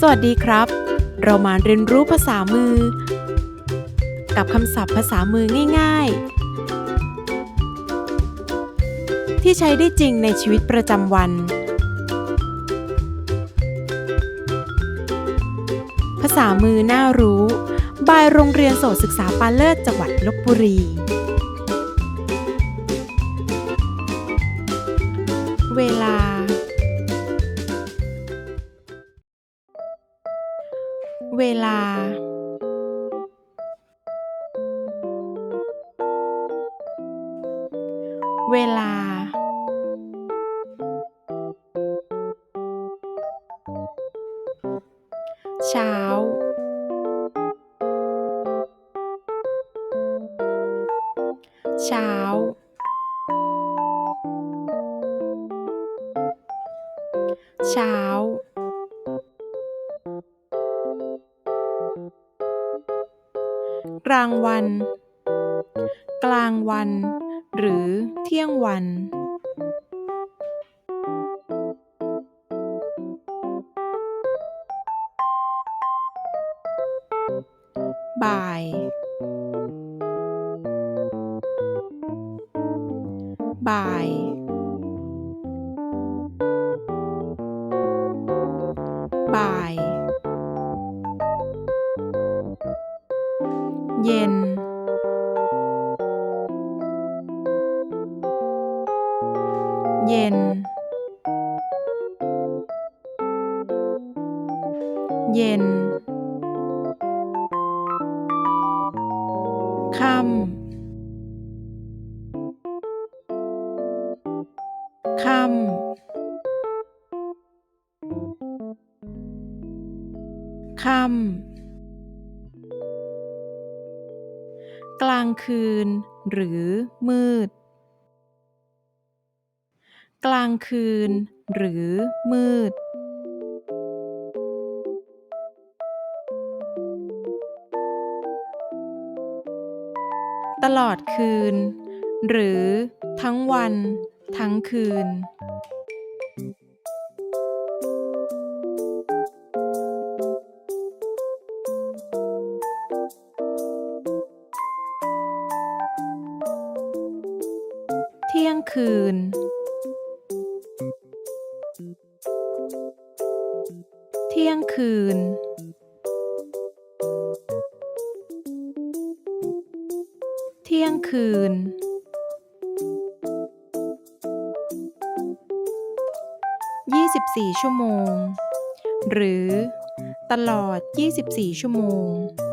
สวัสดีครับ เรามาเรียนรู้ภาษามือ กับคำศัพท์ภาษามือง่าย ๆ ที่ใช้ได้จริงในชีวิตประจำวัน ภาษามือน่ารู้ บายโรงเรียนโสตศึกษาปาเลิศจังหวัดลบบุรี เวลาเวลา เช้า เช้า เช้า กลางวัน กลางวัน หรือเที่ยงวันบ่าย บ่าย เย็น เย็น เย็น ค่ำ ค่ำ ค่ำ กลางคืน หรือมืด กลางคืน หรือมืด ตลอดคืน หรือทั้งวัน ทั้งคืน ที่ยงคืน เที่ยงคืน เที่ยงคืน 24 ชั่วโมง หรือ ตลอด 24 ชั่วโมง「